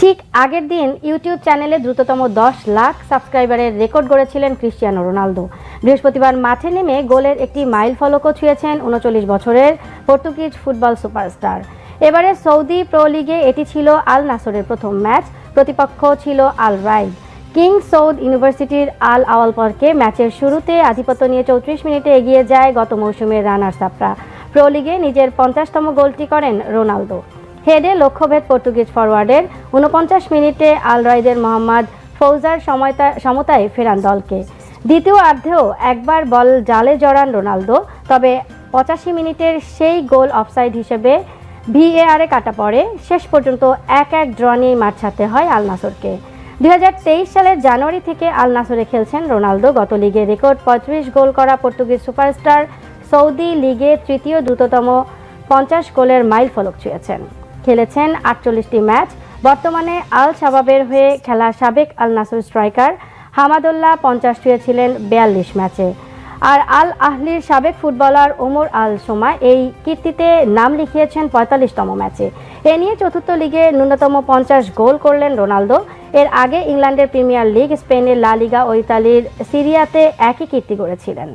ঠিক আগের দিন ইউটিউব চ্যানেলে দ্রুততম দশ লাখ সাবস্ক্রাইবারের রেকর্ড গড়েছিলেন ক্রিস্টিয়ানো রোনালদো। বৃহস্পতিবার মাঠে নেমে গোলের একটি মাইল ফলকও ছুঁয়েছেন উনচল্লিশ বছরের পর্তুগিজ ফুটবল সুপারস্টার। এবারে সৌদি প্রো লিগে এটি ছিল আল নাসরের প্রথম ম্যাচ, প্রতিপক্ষ ছিল আল রাইড কিং সৌদ ইউনিভার্সিটির আল আওয়ালপরকে ম্যাচের শুরুতে আধিপত্য নিয়ে চৌত্রিশ মিনিটে এগিয়ে যায় গত মৌসুমের রানার্স আপরা প্রো লিগে নিজের পঞ্চাশতম গোলটি করেন রোনালদো। হেডে লক্ষ্যভেদ পর্তুগিজ ফরওয়ার্ডের উনপঞ্চাশ মিনিটে আল রাইদের মোহাম্মদ ফৌজার সমতায় ফেরান দলকে। দ্বিতীয় অর্ধেও একবার বল জালে জড়ান রোনালদো, তবে পঁচাশি মিনিটের সেই গোল অফসাইড হিসেবে ভিএআরে কাটা পড়ে। শেষ পর্যন্ত এক এক ড্র নিয়েই মাঠ ছাড়তে হয় আল নাসরকে দুই সালের জানুয়ারি থেকে আল নাসরে খেলছেন রোনালদো। গত লিগে রেকর্ড পঁয়ত্রিশ গোল করা পর্তুগিজ সুপারস্টার সৌদি লিগে তৃতীয় দ্রুততম পঞ্চাশ গোলের মাইল ফলক ছুঁয়েছেন। খেলেছেন আটচল্লিশটি ম্যাচ। বর্তমানে আল শাবাবের হয়ে খেলা সাবেক আল নাসর স্ট্রাইকার হামাদুল্লাহ পঞ্চাশ ছুঁয়েছিলেন বিয়াল্লিশ ম্যাচে। আর আল আহলির সাবেক ফুটবলার ওমর আল সোমা এই কীর্তিতে নাম লিখিয়েছেন পঁয়তাল্লিশতম ম্যাচে। এ নিয়ে চতুর্থ লিগে ন্যূনতম পঞ্চাশ গোল করলেন রোনালদো। এর আগে ইংল্যান্ডের প্রিমিয়ার লিগ স্পেনের লা লিগা ও ইতালির সিরিয়াতে একই কীর্তি গড়েছিলেন।